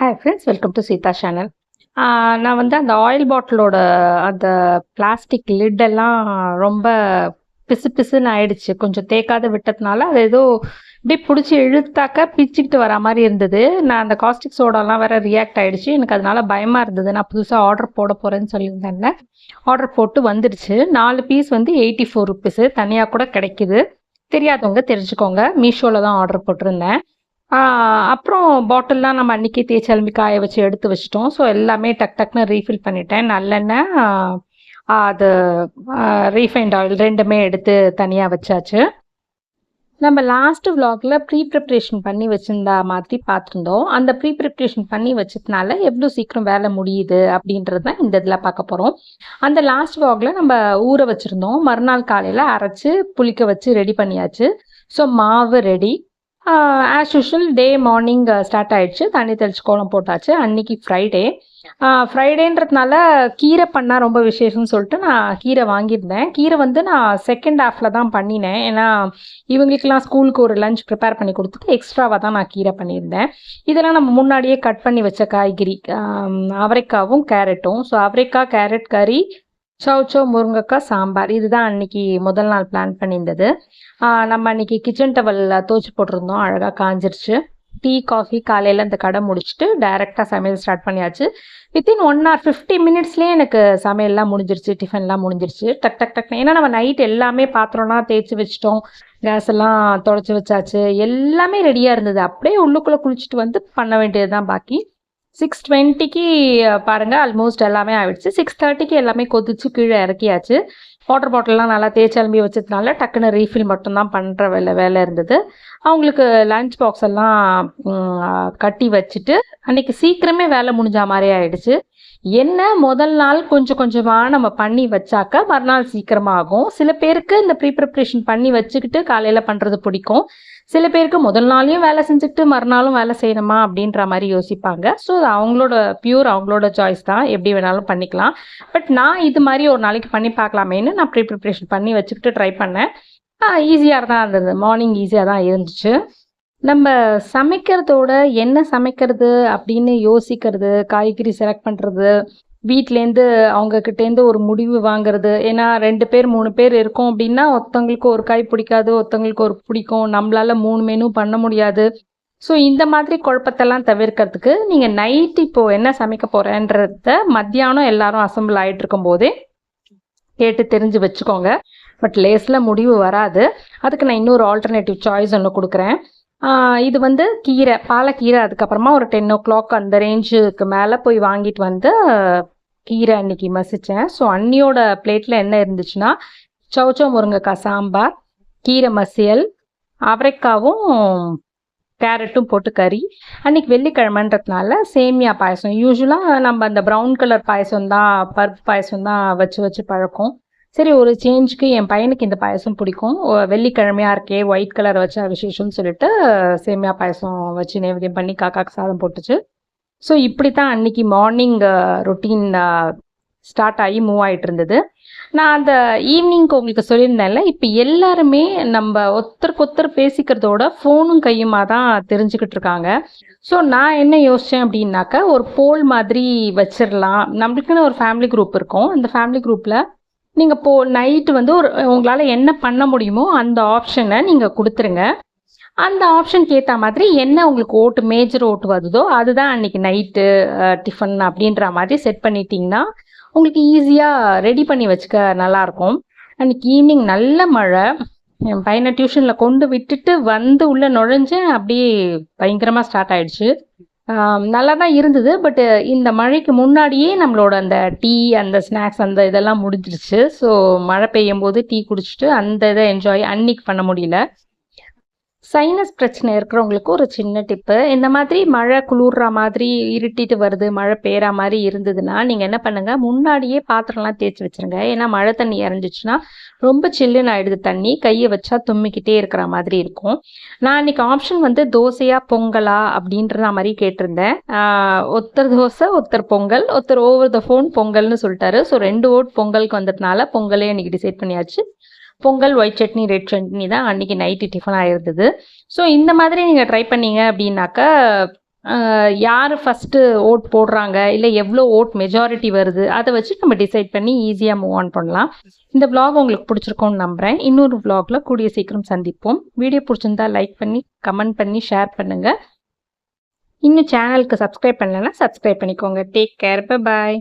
Hi friends welcome to Seetha channel நான் வந்து அந்த ஆயில் பாட்டிலோட அந்த பிளாஸ்டிக் லிட்டெல்லாம் ரொம்ப பிசு பிசுன்னு ஆயிடுச்சு. கொஞ்சம் தேக்காத விட்டதுனால அது ஏதோ இப்படி பிடிச்சி இழுத்தாக்க பிச்சுக்கிட்டு வர மாதிரி இருந்தது. நான் அந்த காஸ்டிக் சோடாலாம் வேற ரியாக்ட் ஆயிடுச்சு. எனக்கு அதனால பயமாக இருந்தது. நான் புதுசாக ஆர்டர் போட போகிறேன்னு சொல்லியிருந்தேன்ல. ஆர்டர் போட்டு வந்துடுச்சு. நாலு பீஸ் வந்து எயிட்டி ஃபோர் ருபீஸு தனியாக கூட கிடைக்குது. தெரியாதவங்க தெரிஞ்சுக்கோங்க. மீஷோவில் தான் ஆர்டர் போட்டிருந்தேன். அப்புறம் பாட்டில்லாம் நம்ம அன்றைக்கி தேய்ச்சல்மி காய வச்சு எடுத்து வச்சிட்டோம். ஸோ எல்லாமே டக் டக்னு ரீஃபில் பண்ணிட்டேன். நல்லெண்ணெய் அது ரீஃபைண்ட் ஆயில் ரெண்டுமே எடுத்து தனியாக வச்சாச்சு. நம்ம லாஸ்ட் vlogல ப்ரீ ப்ரிப்ரேஷன் பண்ணி வச்சுருந்தா மாதிரி பார்த்துருந்தோம். அந்த ப்ரீ ப்ரிப்ரேஷன் பண்ணி வச்சதுனால எவ்வளோ சீக்கிரம் வேலை முடியுது அப்படின்றது தான் இந்த இதில் பார்க்க போகிறோம் அந்த லாஸ்ட் vlogல நம்ம ஊற வச்சுருந்தோம். மறுநாள் காலையில் அரைச்சி புளிக்க வச்சு ரெடி பண்ணியாச்சு. ஸோ மாவு ready as usual day morning start ஆயிடுச்சு. தண்ணி தெளிச்சு கோலம் போட்டாச்சு. அன்னைக்கு ஃப்ரைடே ஃப்ரைடேன்றதுனால கீரை பண்ணால் ரொம்ப விசேஷம்னு சொல்லிட்டு நான் கீரை வாங்கியிருந்தேன். கீரை வந்து நான் செகண்ட் ஹாஃபில் தான் பண்ணினேன். ஏன்னா இவங்களுக்கெல்லாம் ஸ்கூலுக்கு ஒரு லஞ்ச் ப்ரிப்பேர் பண்ணி கொடுத்துட்டு எக்ஸ்ட்ராவாக தான் நான் கீரை பண்ணியிருந்தேன். இதெல்லாம் நம்ம முன்னாடியே கட் பண்ணி வச்ச காய்கறி. அவரைக்காவும் கேரட்டும் ஸோ அவரைக்காய் கேரட் கறி சௌச்சோ முருங்கைக்காய் சாம்பார். இதுதான் அன்னைக்கு முதல் நாள் பிளான் பண்ணியிருந்தது. நம்ம அன்னைக்கு கிச்சன் டவல் தோச்சு போட்டிருந்தோம். அழகாக காஞ்சிருச்சு. டீ காஃபி காலையில் இந்த கடை முடிச்சுட்டு டைரெக்டாக சமையல் ஸ்டார்ட் பண்ணியாச்சு. வித்தின் ஒன் ஹவர் ஃபிஃப்டி மினிட்ஸ்லேயே எனக்கு சமையல்லாம் முடிஞ்சிருச்சு. டிஃபன்லாம் முடிஞ்சிருச்சு. டக் டக் டக் ஏன்னா நம்ம நைட் எல்லாமே பாத்திரம்லாம் தேய்ச்சி வச்சிட்டோம். கேஸ் எல்லாம் தொடச்சி வச்சாச்சு. எல்லாமே ரெடியாக இருந்தது. அப்படியே உள்ளுக்குள்ளே குளிச்சுட்டு வந்து பண்ண வேண்டியது தான் பாக்கி. சிக்ஸ் டுவெண்ட்டிக்கு பாருங்கள் ஆல்மோஸ்ட் எல்லாமே ஆகிடுச்சு சிக்ஸ் தேர்ட்டிக்கு எல்லாமே கொதிச்சு கீழே இறக்கியாச்சு. வாட்டர் பாட்டில்லாம் நல்லா தேய்ச்சலம்பி வச்சதுனால டக்குன்னு ரீஃபில் மட்டும்தான் பண்ணுற வேலை வேலை இருந்தது. அவங்களுக்கு லஞ்ச் பாக்ஸ் எல்லாம் கட்டி வச்சுட்டு அன்றைக்கி சீக்கிரமே வேலை முடிஞ்ச மாதிரி ஆயிடுச்சு. என்ன முதல் நாள் கொஞ்சம் கொஞ்சமாக நம்ம பண்ணி வச்சாக்க மறுநாள் சீக்கிரமாகும் சில பேருக்கு இந்த ப்ரீ ப்ரிப்ரேஷன் பண்ணி வச்சுக்கிட்டு காலையில் பண்ணுறது பிடிக்கும். சில பேருக்கு முதல் நாளையும் வேலை செஞ்சுக்கிட்டு மறுநாளும் வேலை செய்யணுமா அப்படின்ற மாதிரி யோசிப்பாங்க. ஸோ அவங்களோட பியூர் அவங்களோட சாய்ஸ் தான். எப்படி வேணாலும் பண்ணிக்கலாம். பட் நான் இது மாதிரி ஒரு நாளைக்கு பண்ணி பார்க்கலாமேன்னு நான் ப்ரீ ப்ரிப்ரேஷன் பண்ணி வச்சுக்கிட்டு ட்ரை பண்ணேன். ஈஸியாக தான் இருந்தது. மார்னிங் ஈஸியாக தான் இருந்துச்சு. நம்ம சமைக்கிறதோட என்ன சமைக்கிறது அப்படின்னு யோசிக்கிறது காய்கறி செலக்ட் பண்ணுறது வீட்டிலேருந்து அவங்கக்கிட்டேருந்து ஒரு முடிவு வாங்குறது. ஏன்னா ரெண்டு பேர் மூணு பேர் இருக்கோம் அப்படின்னா ஒருத்தவங்களுக்கு ஒரு காய் பிடிக்காது ஒருத்தவங்களுக்கு ஒரு பிடிக்கும். நம்மளால மூணு மெனு பண்ண முடியாது. ஸோ இந்த மாதிரி குழப்பத்தெல்லாம் தவிர்க்கிறதுக்கு நீங்கள் நைட் இப்போ என்ன சமைக்க போகிறேன்றத மத்தியானம் எல்லாரும் அசம்பிள் ஆகிட்டு இருக்கும்போதே கேட்டு தெரிஞ்சு வச்சுக்கோங்க. பட் லேஸில் முடிவு வராது. அதுக்கு நான் இன்னொரு ஆல்டர்னேட்டிவ் சாய்ஸ் ஒன்று கொடுக்குறேன். இது வந்து கீரை பாலக்கீரை அதுக்கப்புறமா ஒரு டென் ஓ கிளாக் அந்த ரேஞ்சுக்கு மேலே போய் வாங்கிட்டு வந்து கீரை அன்னைக்கு மசித்தேன் ஸோ அன்னியோட பிளேட்டில் என்ன இருந்துச்சுன்னா சௌச்சோ முருங்கைக்காய் சாம்பார் கீரை மசியல் அவரைக்காவும் கேரட்டும் போட்டு கறி. அன்னைக்கு வெள்ளிக்கிழமைன்றதுனால சேமியா பாயசம். யூஸ்வலாக நம்ம அந்த ப்ரௌன் கலர் பாயசம் தான் பருப்பு பாயசம் தான் வச்சு வச்சு பழக்கம். சரி ஒரு சேஞ்சுக்கு என் பையனுக்கு இந்த பாயசம் பிடிக்கும். வெள்ளிக்கிழமையாக வெள்ளிக்கிழமையா இருக்கே ஒயிட் கலர் வச்சா விசேஷம்னு சொல்லிட்டு சேமியா பாயசம் வச்சு நேவேதியம் பண்ணி காக்காக்கு சாதம் போட்டுச்சு. ஸோ இப்படி தான் அன்னைக்கு மார்னிங் ரொட்டீன் ஸ்டார்ட் ஆகி மூவ் ஆகிட்டு இருந்தது. நான் அந்த ஈவினிங்க்கு உங்களுக்கு சொல்லியிருந்தேன்ல இப்போ எல்லாருமே நம்ம ஒருத்தருக்கு ஒருத்தர் பேசிக்கிறதோட ஃபோனும் கையுமாக தான் தெரிஞ்சுக்கிட்டு இருக்காங்க. ஸோ நான் என்ன யோசித்தேன் அப்படின்னாக்கா ஒரு போல் மாதிரி வச்சிடலாம் நம்மளுக்குன்னு ஒரு ஃபேமிலி குரூப் இருக்கும். அந்த ஃபேமிலி குரூப்பில் நீங்கள் போ நைட்டு வந்து ஒரு உங்களால் என்ன பண்ண முடியுமோ அந்த ஆப்ஷனை நீங்கள் கொடுத்துருங்க. அந்த ஆப்ஷனுக்கு ஏற்ற மாதிரி என்ன உங்களுக்கு ஓட்டு மேஜர் ஓட்டு வருதோ அதுதான் அன்னைக்கு நைட்டு டிஃபன் அப்படின்ற மாதிரி செட் பண்ணிட்டீங்கன்னா உங்களுக்கு ஈஸியாக ரெடி பண்ணி வச்சுக்க நல்லாயிருக்கும். அன்னைக்கு ஈவினிங் நல்ல மழை. என் பையனை டியூஷனில் கொண்டு விட்டுட்டு வந்து உள்ளே நுழைஞ்சேன் அப்படியே பயங்கரமாக ஸ்டார்ட் ஆயிடுச்சு. நல்லா தான் இருந்தது பட்டு இந்த மழைக்கு முன்னாடியே நம்மளோட அந்த டீ அந்த ஸ்நாக்ஸ் அந்த இதெல்லாம் முடிஞ்சிருச்சு. ஸோ மழை பெய்யும் போது டீ குடிச்சிட்டு அந்த இதை என்ஜாய் அன்னைக்கு பண்ண முடியல. சைனஸ் பிரச்சனை இருக்கிறவங்களுக்கு ஒரு சின்ன டிப்பு இந்த மாதிரி மழை குளிர்ற மாதிரி இருட்டிட்டு வருது மழை பெய்கிற மாதிரி இருந்ததுன்னா நீங்கள் என்ன பண்ணுங்கள் முன்னாடியே பாத்திரம்லாம் தேய்ச்சி வச்சிருங்க. ஏன்னா மழை தண்ணி இறஞ்சிச்சுன்னா ரொம்ப சில்லுன்னு ஆயிடுது தண்ணி. கையை வச்சா தும்மிக்கிட்டே இருக்கிற மாதிரி இருக்கும். நான் இன்னைக்கு ஆப்ஷன் வந்து தோசையா பொங்கலா அப்படின்ற மாதிரி கேட்டிருந்தேன். ஒருத்தர் தோசை ஒருத்தர் பொங்கல் ஒருத்தர் ஓவர் த ஃபோன் பொங்கல்னு சொல்லிட்டாரு. ஸோ ரெண்டு ஓட் பொங்கலுக்கு வந்ததுனால பொங்கலே இன்னைக்கு டிசைட் பண்ணியாச்சு. பொங்கல் ஒயிட் சட்னி ரெட் சட்னி தான் அன்னைக்கு நைட்டு டிஃபனாக இருந்தது. ஸோ இந்த மாதிரி நீங்கள் ட்ரை பண்ணீங்க அப்படின்னாக்கா யார் ஃபஸ்ட்டு ஓட் போடுறாங்க? இல்லை எவ்வளோ ஓட் மெஜாரிட்டி வருது? அதை வச்சு நம்ம டிசைட் பண்ணி ஈஸியாக மூவ் ஆன் பண்ணலாம். இந்த விளாக் உங்களுக்கு பிடிச்சிருக்கோன்னு நம்புகிறேன் இன்னொரு vlogல கூடிய சீக்கிரம் சந்திப்போம். வீடியோ பிடிச்சிருந்தா லைக் பண்ணி கமெண்ட் பண்ணி ஷேர் பண்ணுங்கள் இன்னும் சேனலுக்கு சப்ஸ்கிரைப் பண்ணலைன்னா சப்ஸ்கிரைப் பண்ணிக்கோங்க. Take care bye